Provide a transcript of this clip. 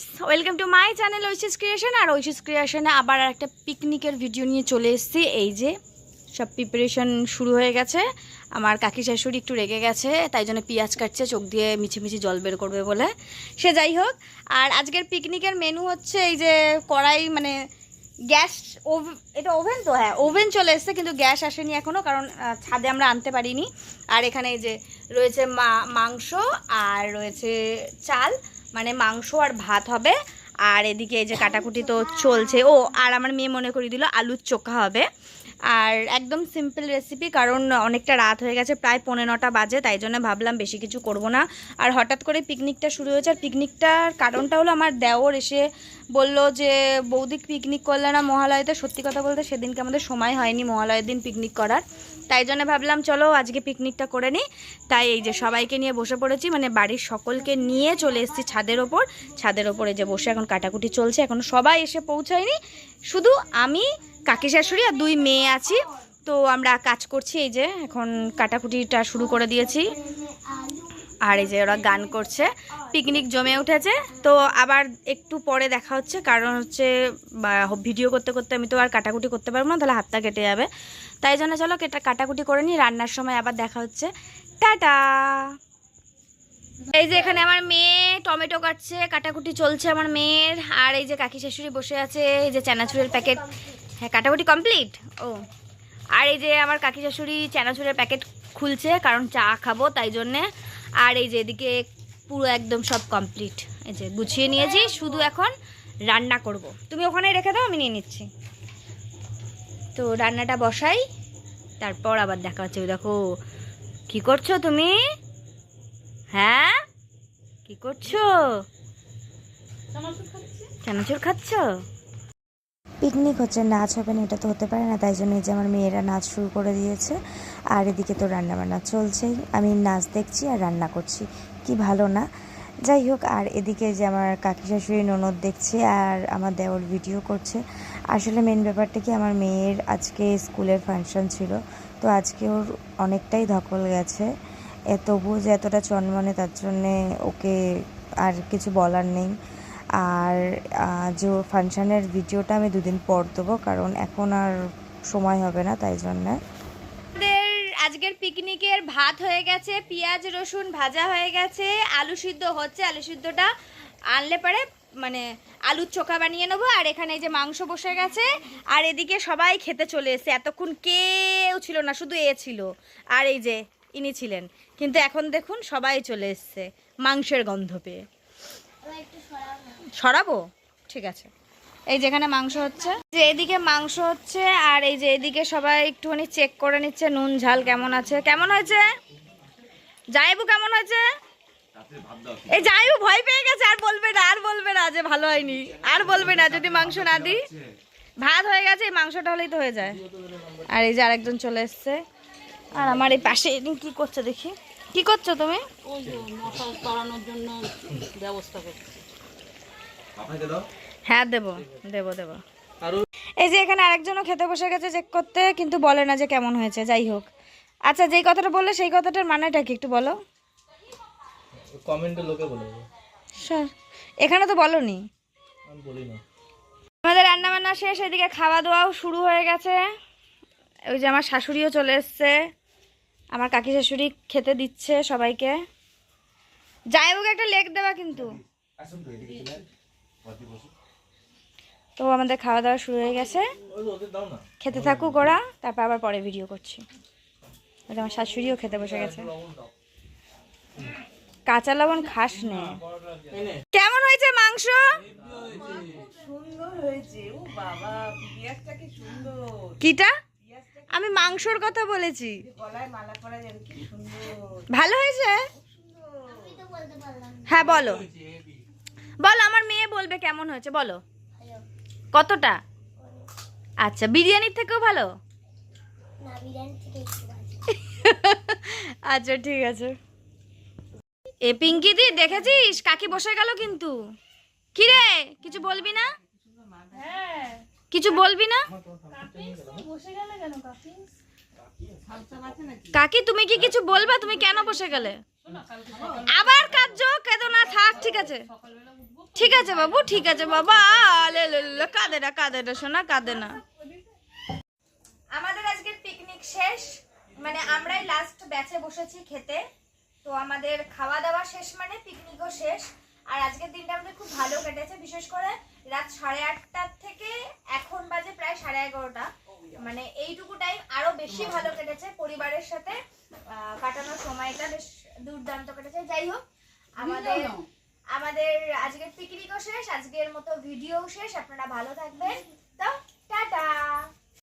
Friends welcome to my channel Aishis creation আর ঐশিস ক্রিয়েশনে আবার একটা পিকনিকের ভিডিও নিয়ে চলে এসেছি। এই যে, সব প্রিপারেশন শুরু হয়ে গেছে। আমার কাকি শাশুড়ি একটু রেগে গেছে, তাই জন্য পেঁয়াজ কাটছে, চোখ দিয়ে মিছি মিছি জল বের করবে বলে। সে যাই হোক, আর আজকের পিকনিকের মেনু হচ্ছে এই যে কড়াই মানে গ্যাস এটা ওভেন তো? হ্যাঁ ওভেন চলে এসেছে, কিন্তু গ্যাস আসেনি এখনও কারণ ছাদে আমরা আনতে পারিনি। আর এখানে এই যে রয়েছে মাংস, আর রয়েছে চাল। মানে মাংস আর ভাত হবে। আর এদিকে এই যে কাটাকুটি তো চলছে। ও, আর আমার মেয়ে মনে করিয়ে দিল আলুর চোখা হবে। আর একদম সিম্পল রেসিপি কারণ অনেকটা রাত হয়ে গেছে, প্রায় পনেরো নটা বাজে, তাই জন্য ভাবলাম বেশি কিছু করব না। আর হঠাৎ করে পিকনিকটা শুরু হয়েছে, আর পিকনিকটার কারণটা হলো আমার দেওর এসে বলল যে বৌদিক পিকনিক করলে না মহালয়াতে, সত্যি কথা বলতে সেদিনকে আমাদের সময় হয়নি মহালয়ের দিন পিকনিক করার। তাই জন্য ভাবলাম, চলো আজকে পিকনিকটা করে নিই তাই এই যে সবাইকে নিয়ে বসে পড়েছি মানে বাড়ির সকলকে নিয়ে চলে এসেছি ছাদের ওপর। ছাদের ওপরে যে বসে এখন কাটাকুটি চলছে, এখন সবাই এসে পৌঁছায়নি। শুধু আমি কাকি শাশুড়ি আর দুই মেয়ে আছি। তো আমরা কাজ করছি, এই যে এখন কাটাকুটিটা শুরু করে দিয়েছি। আর এই যে ওরা গান করছে পিকনিক জমে উঠেছে। তো আবার একটু পরে দেখা হচ্ছে, কারণ হচ্ছে ভিডিও করতে করতে আমি তো আর কাটাকুটি করতে পারব না, তাহলে হাতটা কেটে যাবে। তাই জন্য চলো কেটা, কাটাকুটি করে নিই, রান্নার সময় আবার দেখা হচ্ছে। টাটা! এই যে এখানে আমার মেয়ে টমেটো কাটছে, কাটাকুটি চলছে আমার মেয়ের। আর এই যে কাকি শাশুড়ি বসে আছে, এই যে চানাচুরের প্যাকেট। হ্যাঁ কাটাকুটি কমপ্লিট ও। আর এই যে আমার কাকি শাশুড়ি চানাচুরের প্যাকেট খুলছে, কারণ চা খাব, তাই জন্যে। আর এই যে এদিকে পুরো একদম সব কমপ্লিট এই যে গুছিয়ে নিয়েছি শুধু এখন রান্না করব। তুমি ওখানেই রেখে দাও আমি নিয়ে নিচ্ছি। তো রান্নাটা বসাই তারপর আবার দেখা হচ্ছে। দেখো কি করছ তুমি? হ্যাঁ? কি করছ? চানাচুর খাচ্ছ? পিকনিক হচ্ছে, নাচ হবে না, এটা তো হতে পারে না, তাই জন্য এই যে আমার মেয়েরা নাচ শুরু করে দিয়েছে। আর এদিকে তো রান্না বান্না চলছেই, আমি নাচ দেখছি আর রান্না করছি, কি ভালো না। যাই হোক, আর এদিকে যে আমার কাকি শাশুড়ি ননদ দেখছে আর আমার দেওর ভিডিও করছে। আসলে মেন ব্যাপারটা কি, আমার মেয়ের আজকে স্কুলের ফাংশন ছিল, তো আজকে ওর অনেকটাই ধকল গেছে। তবুও যে এতটা চনমনে, তার জন্যে ওকে আর কিছু বলার নেই। আর যে ফাংশনের ভিডিওটা আমি দুদিন পর দেবো, কারণ এখন আর সময় হবে না তাই জন্যে। আজকের পিকনিকের ভাত হয়ে গেছে, পেঁয়াজ, রসুন ভাজা হয়ে গেছে, আলু সিদ্ধ হচ্ছে, আলু সিদ্ধটা আনলে পরে মানে আলুর চোখা বানিয়ে নেব, আর এখানে এই যে মাংস বসে গেছে, আর এদিকে সবাই খেতে চলে এসেছে। এতক্ষণ কেউ ছিল না, শুধু এ ছিল, আর এই যে ইনি ছিলেন। কিন্তু এখন দেখুন সবাই চলে এসছে, মাংসের গন্ধ পেয়ে। সরাবো? ঠিক আছে। এই যেখানে মাংস হচ্ছে। যে এদিকে মাংস হচ্ছে আর এই যে এদিকে সবাই একটুখানি চেক করে নিচ্ছে, নুন, ঝাল কেমন আছে? কেমন হয়েছে? জাইবু কেমন হয়েছে? এই জাইবু ভয় পেয়ে গেছে, আর বলবে না, আর বলবে না যে ভালো হয়নি। আর বলবে না, যদি মাংস না দিই, ভাত হয়ে গেছে, এই মাংসটা হলেই তো হয়ে যায়। আর এই যে আরেকজন চলে এসছে। আর আমার এই পাশে কি করছে দেখি। কি করছ তুমি? ওই মশা তাড়ানোর জন্য ব্যবস্থা করছি। হ্যাঁ দেব দেব দেব। এই যে এখানে আরেকজনও খেতে বসে গেছে চেক করতে কিন্তু বলে না যে কেমন হয়েছে যাই হোক। আচ্ছা যেই কথাটা বললে সেই কথাটার মানেটা কি একটু বলো? কমেন্টে লোকে বলে স্যার এখানে তো বলনি। আমি বলি না। আমাদের রান্না বান্না শেষ এদিকে খাওয়া দাওয়াও শুরু হয়ে গেছে। ওই যে আমার শাশুড়িও চলে এসছে। আমার কাকি শাশুড়ি খেতে দিচ্ছে সবাইকে। যাই হোক একটা লেগ দেওয়া কিন্তু। তো আমাদের খাওয়া দাওয়া শুরু হয়ে গেছে। খেতে থাকুক ওরা তারপর আবার পরে ভিডিও করছি। আমার শাশুড়িও খেতে বসে গেছে। কাঁচা লবণ খাস নে। কেমন হয়েছে মাংস? কিটা? আমি মাংসর কথা বলেছি। ভালো হয়েছে? হ্যাঁ বলো। বলো আমার মেয়ে বলবে কেমন হয়েছে বলো। কতটা? আচ্ছা বিরিয়ানির থেকেও ভালো? আচ্ছা ঠিক আছে। এ পিঙ্কি দি দেখেছিস? কাকি বসে গেল কিন্তু। কি রে কিছু বলবি না? কিছু বলবি না? কাকি, তুমি কি কিছু বলবা? তুমি কেন বসে গেলে? আবার কাজ কেঁদো না, থাক, ঠিক আছে। ঠিক আছে বাবু, ঠিক আছে বাবা। কাঁদে না কাঁদে না শোনা কাঁদে না। আমাদের আজকের পিকনিক শেষ। মানে আমরাই লাস্ট ব্যাচে বসেছি খেতে। তো আমাদের খাওয়া দাওয়া শেষ মানে পিকনিকও শেষ। আর আজকের দিনটা আমাদের খুব ভালো কেটেছে। বিশেষ করে রাত সাড়ে আটটার থেকে এখন বাজে প্রায় সাড়ে এগারোটা। মানে এইটুকু টাইম আরও বেশি ভালো কেটেছে। পরিবারের সাথে আহ, কাটানোর সময়টা বেশ দুর্দান্ত কেটেছে। যাই হোক আমাদের আমাদের আজকের পিকনিকও শেষ আজকের মতো ভিডিও শেষ। আপনারা ভালো থাকবেন।